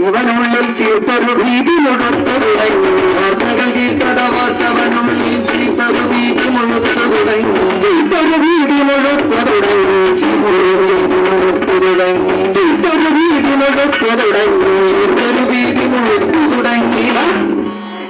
ಇವನುಳ್ಳಿ ಚೇತರು ಭೀತಿ ನೋಡುತ್ತರು ವಾರ್ತೆಗಳ ವಾಸ್ತವನುಳ್ಳಿ ಚೇತ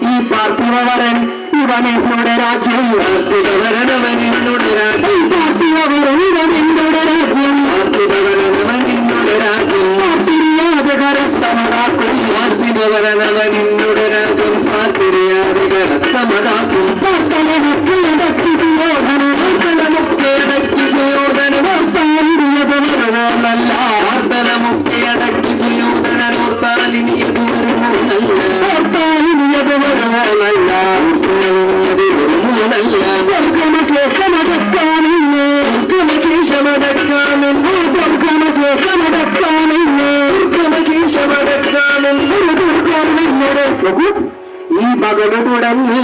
ഈ പാർത്ഥിവരൻ ഇവൻ എന്നോട് രാജ്യം. പാർത്ഥിവരനവൻ എന്നോട് രാജ്യം പാർത്ഥിവരൻ ഇവൻ എന്നോട് രാജ്യം. പാർത്ഥിവരനവൻ എന്നോട് രാജ്യം പാർത്തിരിയാതെ കരസ്ഥമതാക്കും പാർത്ഥിവരനവൻ എന്നോട് രാജ്യം പാർത്തിരിയാതെ കരസ്ഥമതാക്കും പാർത്തലമുക്കേടക്കി സുയോധന സുയോധന സ്വർഗമശേഷമടക്കാമില്ലേ സ്വർഗമശേഷമടക്കാമില്ലേ സ്വർഗമശേഷമടക്കാമില്ലേ സ്വർഗമശേഷമടക്കാമില്ലേ ദുർഗർവന്നോട് ഈ മകന് തുടങ്ങി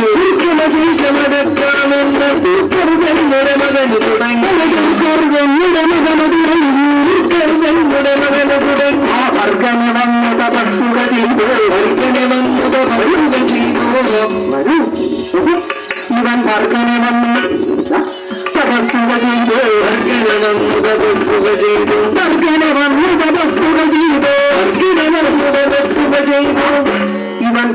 വന്നു തപസ്സുക ചെയ്തു വർഗനെ വന്നു തപസ്സുക ചെയ്തു ഇവൻ വർഗനെ വന്നു തപസ്സുക ചെയ്തു വർഗനെ വന്നു തപസ്സുക ചെയ്തു വർഗനെ വന്നു തപസ്സുക ചെയ്തു വർഗനെ വന്നു തപസ്സുക ചെയ്തു ഇവൻ